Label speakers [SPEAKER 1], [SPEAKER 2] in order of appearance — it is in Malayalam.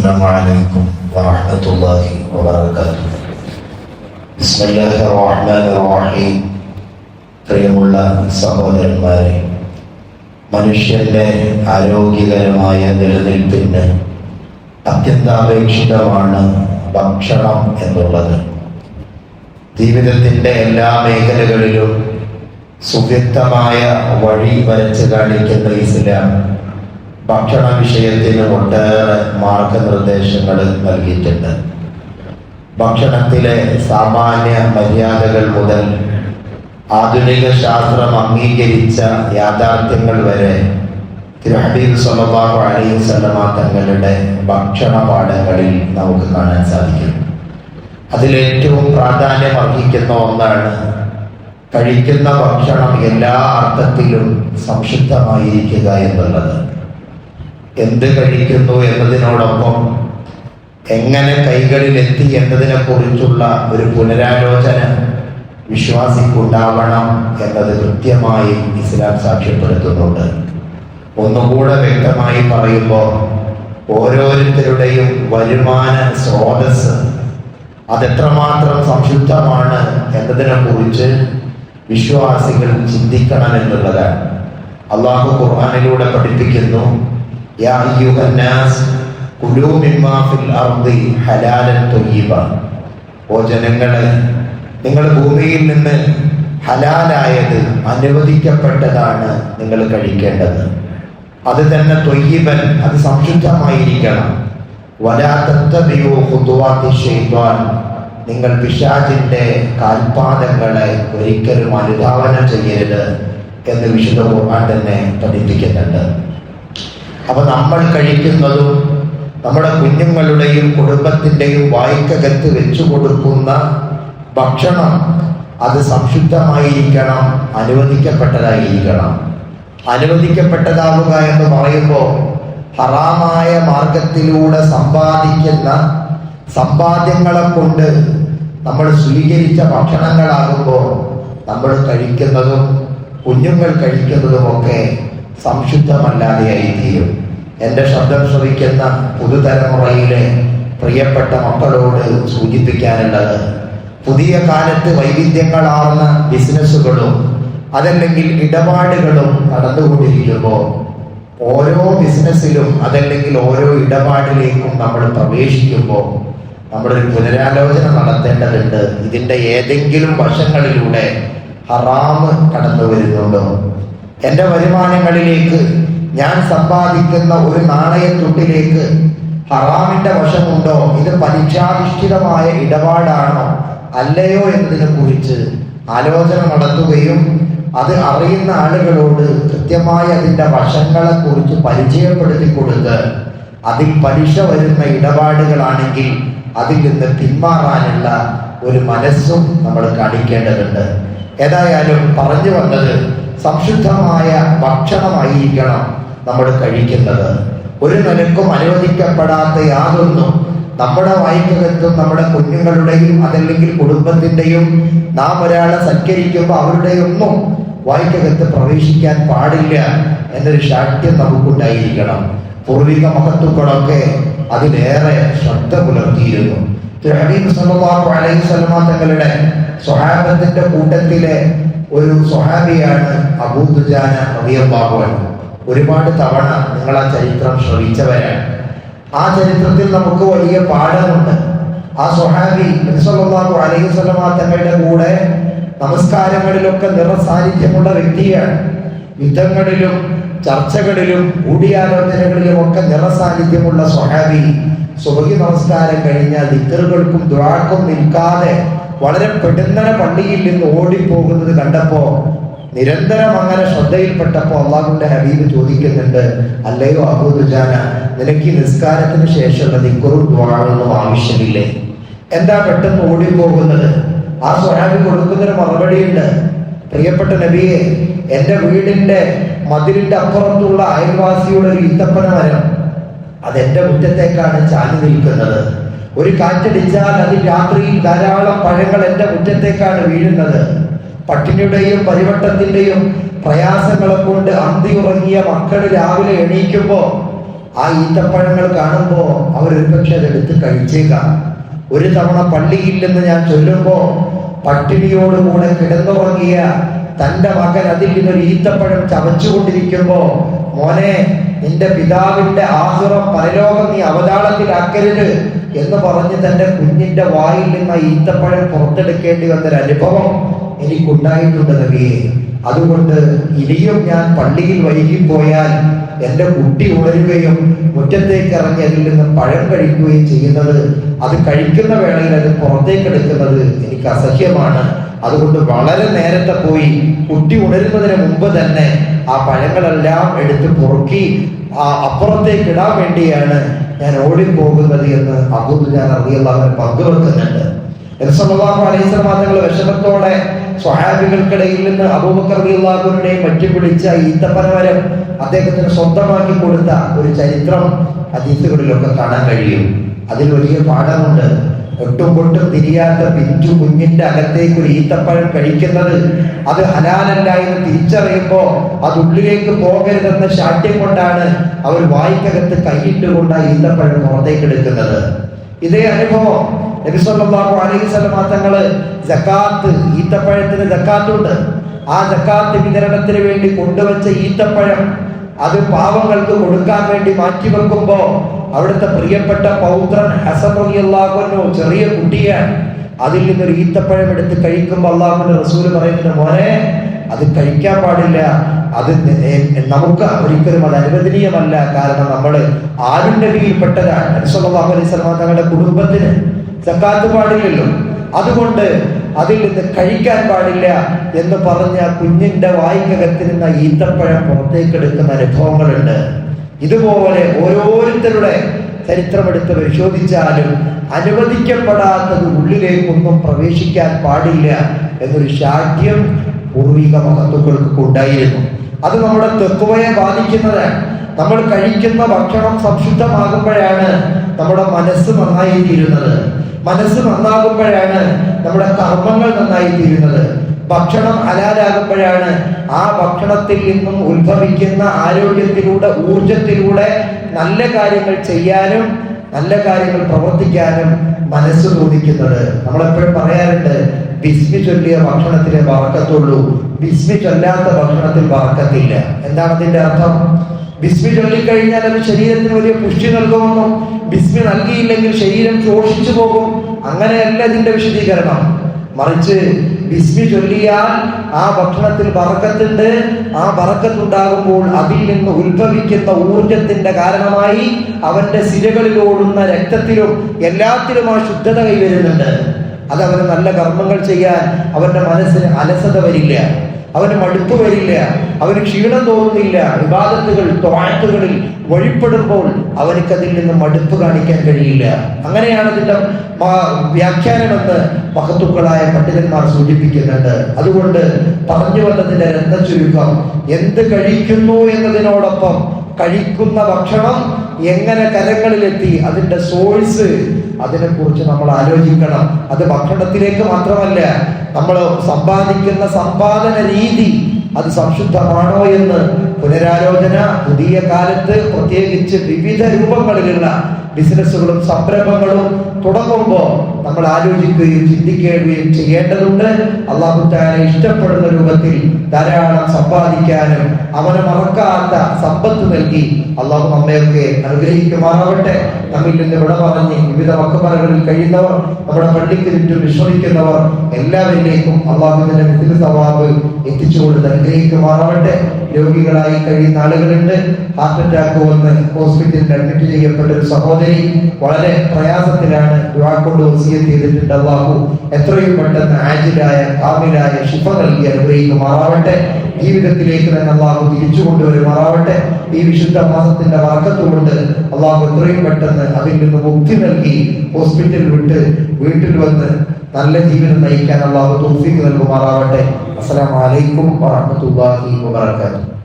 [SPEAKER 1] السلام عليكم ورحمة الله وبركاته بسم الله الرحمن الرحيم പ്രിയമുള്ള സഹോദരന്മാരെ മനുഷ്യന്റെ ആരോഗ്യകരമായ നിലനിൽപ്പിന് അത്യന്താപേക്ഷിതമാണ് ഭക്ഷണം എന്നുള്ളത് ജീവിതത്തിൻ്റെ എല്ലാ മേഖലകളിലും സുവ്യക്തമായ വഴി വരച്ച് കാണിക്കുന്ന ഇസ്ലാം ഭക്ഷണ വിഷയത്തിന് ഒട്ടേറെ മാർഗനിർദ്ദേശങ്ങൾ നൽകിയിട്ടുണ്ട്. ഭക്ഷണത്തിലെ സാമാന്യ മര്യാദകൾ മുതൽ ആധുനിക ശാസ്ത്രം അംഗീകരിച്ച യാഥാർത്ഥ്യങ്ങൾ വരെ തിരുഹബീബ് സല്ലല്ലാഹു അലൈഹി വസല്ലമ തങ്ങളുടെ ഭക്ഷണ പാഠങ്ങളിൽ നമുക്ക് കാണാൻ സാധിക്കും. അതിലേറ്റവും പ്രാധാന്യം അർഹിക്കുന്ന ഒന്നാണ് കഴിക്കുന്ന ഭക്ഷണം എല്ലാ അർത്ഥത്തിലും സംശുദ്ധമായിരിക്കുക എന്നുള്ളത്. എന്ത് കഴിക്കുന്നു എന്നതിനോടൊപ്പം എങ്ങനെ കൈകളിൽ എത്തി എന്നതിനെ കുറിച്ചുള്ള ഒരു പുനരാലോചന വിശ്വാസിക്കുണ്ടാവണം എന്നത് കൃത്യമായി ഇസ്ലാം സാക്ഷ്യപ്പെടുത്തുന്നുണ്ട്. ഒന്നുകൂടെ വ്യക്തമായി പറയുമ്പോൾ ഓരോരുത്തരുടെയും വരുമാന സ്രോതസ് അതെത്രമാത്രം സംശുദ്ധമാണ് എന്നതിനെ കുറിച്ച് വിശ്വാസികൾ ചിന്തിക്കണം എന്നുള്ളതാണ്. അള്ളാഹു ഖുർആാനിലൂടെ പഠിപ്പിക്കുന്നു യാ الناس كلوا مما في അർദി حلالا طيبا ഓ ജനങ്ങളെ നിങ്ങൾ ഭൂമിയിൽ നിന്ന് ഹലാലായത് അനുവദിക്കപ്പെട്ടതാണ് നിങ്ങൾ കഴിക്കേണ്ടത്. അത് തന്നെ ത്വയ്യിബൻ അത് സംശുദ്ധമായിരിക്കണം. ഷെയ്ത്വാൻ നിങ്ങൾ പിശാചിന്റെ കാൽപാദങ്ങളെ ഒരിക്കലും അനുധാവനം ചെയ്യരുത് എന്ന് വിശുദ്ധ ഖുർആൻ തന്നെ പഠിപ്പിക്കുന്നുണ്ട്. അപ്പൊ നമ്മൾ കഴിക്കുന്നതും നമ്മുടെ കുഞ്ഞുങ്ങളുടെയും കുടുംബത്തിന്റെയും വായിക്കകത്ത് വെച്ചു കൊടുക്കുന്ന ഭക്ഷണം അത് സംശുദ്ധമായിരിക്കണം അനുവദിക്കപ്പെട്ടതായിരിക്കണം. അനുവദിക്കപ്പെട്ടതാവുക എന്ന് പറയുമ്പോൾ ഹറാമായ മാർഗത്തിലൂടെ സമ്പാദിക്കുന്ന സമ്പാദ്യങ്ങളെ കൊണ്ട് നമ്മൾ സ്വീകരിച്ച ഭക്ഷണങ്ങളാകുമ്പോൾ നമ്മൾ കഴിക്കുന്നതും കുഞ്ഞുങ്ങൾ കഴിക്കുന്നതുമൊക്കെ സംശുദ്ധമല്ലാതെയായി തീരും. എന്റെ ശബ്ദം ശ്രവിക്കുന്ന പുതുതലമുറയിലെ പ്രിയപ്പെട്ട മക്കളോട് സൂചിപ്പിക്കാനുള്ളത് പുതിയ കാലത്ത് വൈവിധ്യങ്ങളാർന്ന ബിസിനസ്സുകളും അതല്ലെങ്കിൽ ഇടപാടുകളും നടന്നുകൊണ്ടിരിക്കുമ്പോൾ ഓരോ ബിസിനസ്സിലും അതല്ലെങ്കിൽ ഓരോ ഇടപാടിലേക്കും നമ്മൾ പ്രവേശിക്കുമ്പോൾ നമ്മളൊരു പുനരാലോചന നടത്തേണ്ടതുണ്ട്. ഇതിന്റെ ഏതെങ്കിലും വശങ്ങളിലൂടെ ഹറാമ് കടന്നു വരുന്നുണ്ടോ എന്റെ വരുമാനങ്ങളിലേക്ക് ഞാൻ സമ്പാദിക്കുന്ന ഒരു നാണയത്തുട്ടിലേക്ക് ഹറാമിന്റെ വശമുണ്ടോ? ഇത് പരീക്ഷാധിഷ്ഠിതമായ ഇടപാടാണോ? അല്ലയോ എന്നതിനെ കുറിച്ച് ആലോചന നടത്തുകയും അത് അറിയുന്ന ആളുകളോട് കൃത്യമായി അതിന്റെ വശങ്ങളെ കുറിച്ച് പരിചയപ്പെടുത്തി കൊടുത്ത് അതിൽ പലിശ വരുന്ന ഇടപാടുകളാണെങ്കിൽ അതിൽ നിന്ന് പിന്മാറാനുള്ള ഒരു മനസ്സും നമ്മൾ കാണിക്കേണ്ടതുണ്ട്. ഏതായാലും പറഞ്ഞു വന്നത് സംശുദ്ധമായ ഭക്ഷണമായിരിക്കണം നമ്മൾ കഴിക്കുന്നത്. ഒരു നിലക്കും അനുവദിക്കപ്പെടാത്ത യാതൊന്നും നമ്മുടെ വായിക്കകത്തും നമ്മുടെ കുഞ്ഞുങ്ങളുടെയും അതല്ലെങ്കിൽ കുടുംബത്തിന്റെയും നാം ഒരാളെ സൽക്കരിക്കുമ്പോൾ അവരുടെയൊന്നും വായിക്കകത്ത് പ്രവേശിക്കാൻ പാടില്ല എന്നൊരു ശാഠ്യം നമുക്കുണ്ടായിരിക്കണം. പൂർവിക മഹത്വങ്ങളൊക്കെ അതിലേറെ ശ്രദ്ധ പുലർത്തിയിരുന്നു. ഹബീബ് സല്ലല്ലാഹു അലൈഹി വസല്ലമ തങ്ങളുടെ സ്വഹാബത്തിന്റെ കൂട്ടത്തിലെ ഒരു സ്വഹാബിയാണ് അബൂദുജാന അൻഹു. ഒരുപാട് തവണ നിങ്ങൾ ആ ചരിത്രം ശ്രവിച്ചവരാണ്. ആ ചരിത്രത്തിൽ നമുക്ക് വലിയ പാഠമുണ്ട്. ആ സ്വഹാബി നബി സല്ലല്ലാഹു അലൈഹി തങ്ങളുടെ കൂടെ നമസ്കാരങ്ങളിലൊക്കെ നിറസാന്നിധ്യമുള്ള വ്യക്തിയാണ്. യുദ്ധങ്ങളിലും ചർച്ചകളിലും കൂടിയാലോചനകളിലും ഒക്കെ നിറസാന്നിധ്യമുള്ള സ്വഹാബി സുബഹി നമസ്കാരം കഴിഞ്ഞാൽ ദിക്കറുകൾക്കും ദുരാക്കും നിൽക്കാതെ വളരെ പെടുന്നന പള്ളിയിൽ നിന്ന് ഓടിപ്പോകുന്നത് കണ്ടപ്പോ നിരന്തരം അങ്ങനെ ശ്രദ്ധയിൽപ്പെട്ടപ്പോ അള്ളാഹുന്റെ ഹബീബ് ചോദിക്കുന്നുണ്ട് അല്ലയോ അബൂദുജാന നിനക്ക് നിസ്കാരത്തിന് ശേഷമുള്ള നിക്കുറും ദ്വാളൊന്നും ആവശ്യമില്ലേ? എന്താ പെട്ടെന്ന് ഓടിപ്പോകുന്നത്? ആ സ്വഹാബി കൊടുക്കുന്നൊരു മറുപടിയുണ്ട്. പ്രിയപ്പെട്ട നബിയെ എന്റെ വീടിന്റെ മതിലിന്റെ അപ്പുറത്തുള്ള അയൽവാസിയുടെ ഒരു ഈത്തപ്പന മരം അതെന്റെ മുറ്റത്തേക്കാണ് ചാഞ്ഞു നിൽക്കുന്നത്. ഒരു കാറ്റടിച്ചാൽ അത് രാത്രിയിൽ ധാരാളം പഴങ്ങൾ എന്റെ മുറ്റത്തേക്കാണ് വീഴുന്നത്. പട്ടിണിയുടെയും പരിവട്ടത്തിന്റെയും പ്രയാസങ്ങളെ കൊണ്ട് അന്തി ഉറങ്ങിയ മക്കൾ രാവിലെ എണീക്കുമ്പോൾ ആ ഈത്തപ്പഴങ്ങൾ കാണുമ്പോൾ അവരൊരുപക്ഷെ അതെടുത്ത് കഴിച്ചേക്കാം. ഒരു തവണ പള്ളിയില്ലെന്ന് ഞാൻ ചൊല്ലുമ്പോൾ പട്ടിണിയോടുകൂടെ കിടന്നുറങ്ങിയ തന്റെ മകൻ അതിൽ നിന്നൊരു ഈത്തപ്പഴം ചവച്ചുകൊണ്ടിരിക്കുമ്പോ മോനെ നിന്റെ പിതാവിന്റെ ആസുറം പരലോകം നീ അവതാളത്തിലാക്കരുത് എന്ന് പറഞ്ഞ് തന്റെ കുഞ്ഞിന്റെ വായിൽ നിന്ന് ഈത്തപ്പഴം പുറത്തെടുക്കേണ്ടി വന്നൊരു അനുഭവം എനിക്കുണ്ടായിട്ടുണ്ട് നബിയെ. അതുകൊണ്ട് ഇനിയും ഞാൻ പള്ളിയിൽ വൈകി പോയാൽ എന്റെ കുട്ടി ഉണരുകയും മുറ്റത്തേക്ക് ഇറങ്ങി അതിൽ നിന്ന് പഴം കഴിക്കുകയും ചെയ്യുന്നത് അത് കഴിക്കുന്ന വേളയിൽ അത് പുറത്തേക്ക് എടുക്കുന്നത് എനിക്ക് അസഹ്യമാണ്. അതുകൊണ്ട് വളരെ നേരത്തെ പോയി കുട്ടി ഉണരുന്നതിന് മുമ്പ് തന്നെ ആ പഴങ്ങളെല്ലാം എടുത്ത് പൊറുക്കി ആ അപ്പുറത്തേക്ക് ഇടാൻ വേണ്ടിയാണ് ഞാൻ ഓടിപ്പോകുന്നത് എന്ന് അബുദുല്ലാൻ അറിയാൻ പങ്കുവെക്കുന്നുണ്ട്. തങ്ങൾ വിഷമത്തോടെ സ്വഹാബികൾക്കിടയിൽ നിന്ന് അബൂബക്കർ മറ്റും പിടിച്ച ഈത്തപ്പനവരം അദ്ദേഹത്തിന് സ്വന്തമാക്കി കൊടുത്ത ഒരു ചരിത്രം അതീത്തുകളിലൊക്കെ കാണാൻ കഴിയും. അതിൽ വലിയ പാഠമുണ്ട്. ഒട്ടും പൊട്ടും തിരിയാത്ത പിഞ്ചു കുഞ്ഞിന്റെ അകത്തേക്ക് ഒരു ഈത്തപ്പഴം കഴിക്കുന്നത് അത് ഹലാലല്ല എന്ന് തിരിച്ചറിയുമ്പോൾ അത് ഉള്ളിലേക്ക് പോകരുതെന്ന ശാഠ്യം കൊണ്ടാണ് അവർ വായിക്കകത്ത് കൈയിട്ടുകൊണ്ട് ആ ഈത്തപ്പഴം പുറത്തേക്ക് എടുക്കുന്നത്. ഇതേ അനുഭവം നബി സല്ലല്ലാഹു അലൈഹി തങ്ങൾ സക്കാത്ത് ഈത്തപ്പഴത്തിന് ജക്കാത്തുണ്ട്. ആ ജക്കാത്ത് വിതരണത്തിന് വേണ്ടി കൊണ്ടുവച്ച ഈത്തപ്പഴം അത് പാവങ്ങൾക്ക് കൊടുക്കാൻ വേണ്ടി മാറ്റി വെക്കുമ്പോ അവിടുത്തെ പ്രിയപ്പെട്ട പൗത്രൻ ഹസൻ റളിയല്ലാഹു ചെറിയ കുട്ടിയാണ് അതിൽ നിന്നൊരു ഈത്തപ്പഴം എടുത്ത് കഴിക്കുമ്പോൾ അള്ളാഹുവിന്റെ റസൂൽ പറയുന്നുണ്ട് മോനെ അത് കഴിക്കാൻ പാടില്ല. അത് നമുക്ക് ഒരിക്കലും അത് അനുവദനീയമല്ല. കാരണം നമ്മൾ ആരും നബിയിൽപ്പെട്ടതാണ്. നബിസ്വല്ലാഹു അലൈഹി സ്വലമ തങ്ങളുടെ കുടുംബത്തിന് സക്കാത്ത് പാടില്ലല്ലോ. അതുകൊണ്ട് അതിൽ നിന്ന് കഴിക്കാൻ പാടില്ല എന്ന് പറഞ്ഞ കുഞ്ഞിന്റെ വായിക്കകത്തിരുന്ന ഈത്തപ്പഴം പുറത്തേക്കെടുക്കുന്ന അനുഭവങ്ങളുണ്ട്. ഇതുപോലെ ഓരോരുത്തരുടെ ചരിത്രമെടുത്ത് പരിശോധിച്ചാലും അനുവദിക്കപ്പെടാത്തത് ഉള്ളിലേക്കൊന്നും പ്രവേശിക്കാൻ പാടില്ല എന്നൊരു ശാഠ്യം പൂർവിക മഹത്വക്കൾക്ക് ഉണ്ടായിരുന്നു. അത് നമ്മുടെ തെക്കുവയെ ബാധിക്കുന്നതാണ് നമ്മൾ കഴിക്കുന്ന ഭക്ഷണം സംശുദ്ധമാകുമ്പോഴാണ് നമ്മുടെ മനസ്സ് നന്നായി തീരുന്നത് മനസ്സ് നന്നാകുമ്പോഴാണ് നമ്മുടെ കർമ്മങ്ങൾ നന്നായി തീരുന്നത് ഭക്ഷണം ഹലാലാകുമ്പോഴാണ് ആ ഭക്ഷണത്തിൽ നിന്നും ഉത്ഭവിക്കുന്ന ആരോഗ്യത്തിലൂടെ ഊർജത്തിലൂടെ നല്ല കാര്യങ്ങൾ ചെയ്യാനും നല്ല കാര്യങ്ങൾ പ്രവർത്തിക്കാനും മനസ്സ് തോന്നിക്കുന്നത് നമ്മളെപ്പോഴും പറയാറുണ്ട് ബിസ്മി ചൊല്ലിയ ഭക്ഷണത്തിലെ വറക്കത്തുള്ളൂ ബിസ്മി ചൊല്ലാത്ത ഭക്ഷണത്തിൽ വറക്കത്തില്ല എന്താണ് അതിന്റെ അർത്ഥം? ബിസ്മി ചൊല്ലിക്കഴിഞ്ഞാൽ അത് ശരീരത്തിന് വലിയ പുഷ്ടി നൽകുമെന്നും ബിസ്മി നൽകിയില്ലെങ്കിൽ ശരീരം ശോഷിച്ചു പോകും. അങ്ങനെയല്ല ഇതിന്റെ വിശദീകരണം. മറിച്ച് ബിസ്മി ചൊല്ലിയാൽ ആ ഭക്ഷണത്തിൽ വറക്കത്തുണ്ട്. ആ വറക്കത്തുണ്ടാകുമ്പോൾ അതിൽ നിന്ന് ഉത്ഭവിക്കുന്ന ഊർജത്തിന്റെ കാരണമായി അവന്റെ സിരകളിലോടുന്ന രക്തത്തിലും എല്ലാത്തിലും ആ ശുദ്ധത കൈവരുന്നുണ്ട്. അത് അവന് നല്ല കർമ്മങ്ങൾ ചെയ്യാൻ അവന്റെ മനസ്സിന് അലസത വരില്ല. അവന് മടുപ്പ് വരില്ല അവന് ക്ഷീണം തോന്നുന്നില്ല. വിവാദത്തുകൾ തോറ്റുകളിൽ വഴിപ്പെടുമ്പോൾ അവനക്കതിൽ നിന്ന് മടുപ്പ് കാണിക്കാൻ കഴിയില്ല. അങ്ങനെയാണ് അതിന്റെ വ്യാഖ്യാനമെന്ന് മഹത്തുക്കളായ പണ്ഡിതന്മാർ സൂചിപ്പിക്കുന്നുണ്ട്. അതുകൊണ്ട് പറഞ്ഞു വന്നതിന്റെ രത്ന ചുരുക്കം എന്ത് കഴിക്കുന്നു എന്നതിനോടൊപ്പം കഴിക്കുന്ന ഭക്ഷണം എങ്ങനെ കരങ്ങളിലെത്തി? അതിന്റെ സോഴ്സ് അതിനെക്കുറിച്ച് നമ്മൾ ആലോചിക്കണം. അത് ഭക്ഷണത്തിലേക്ക് മാത്രമല്ല നമ്മൾ സമ്പാദിക്കുന്ന സമ്പാദന രീതി അത് സംശുദ്ധമാണോ എന്ന് പുനരാലോചന പുതിയ കാലത്ത് പ്രത്യേകിച്ച് വിവിധ രൂപങ്ങളിലുള്ള ബിസിനസ്സുകളും സംരംഭങ്ങളും തുടങ്ങുമ്പോൾ നമ്മൾ ആലോചിക്കുകയും ചിന്തിക്കുകയും ചെയ്യേണ്ടതുണ്ട്. അള്ളാഹു താല ഇഷ്ടപ്പെടുന്ന രൂപത്തിൽ ധാരാളം സമ്പാദിക്കാനും അവനെ മറക്കാത്ത സമ്പത്ത് നൽകി അള്ളാഹു നമ്മയൊക്കെ അനുഗ്രഹിക്കുമാറാവട്ടെ. നമ്മിൽ നിന്ന് വിട പറഞ്ഞ് വിവിധ മക്കമറകളിൽ കഴിയുന്നവർ നമ്മുടെ പള്ളിക്ക് ചുറ്റും വിശ്രമിക്കുന്നവർ എല്ലാവരിലേക്കും അള്ളാഹുവിന്റെ മിഥില സവാബ് എത്തിച്ചുകൊണ്ട് അനുഗ്രഹിക്കുമാറാവട്ടെ. രോഗികളായി കഴിയുന്ന ആളുകളുണ്ട്. ഹാർട്ട് അറ്റാക്ക് വന്ന് ഹോസ്പിറ്റലിൽ അഡ്മിറ്റ് ചെയ്യപ്പെട്ട ഒരു സഹോദരി വളരെ പ്രയാസത്തിലാണ് ദുആ കൊണ്ട് വസിയത്ത് ചെയ്തിട്ടുണ്ട് അള്ളാഹു എത്രയും പെട്ടെന്ന് ആജിലായ കാമിലായ ശിഫ നൽകി അനുഗ്രഹിക്കുമാറാവട്ടെ ജീവിതത്തിലേക്ക് തന്നെ അള്ളാഹു തിരിച്ചു കൊണ്ടുവരുമാറാവട്ടെ ഈ വിശുദ്ധ മാസത്തിന്റെ വർക്കത്തുകൊണ്ട് അള്ളാഹു എത്രയും പെട്ടെന്ന് അതിൽ നിന്ന് മുക്തി നൽകി ഹോസ്പിറ്റൽ വിട്ട് വീട്ടിൽ വന്ന് നല്ല ജീവിതം നയിക്കാൻ അള്ളാഹു തൗഫീഖ് നൽകുമാറാവട്ടെ. അസ്സലാമു അലൈക്കും വറഹ്മത്തുള്ളാഹി വബറകാതുഹു.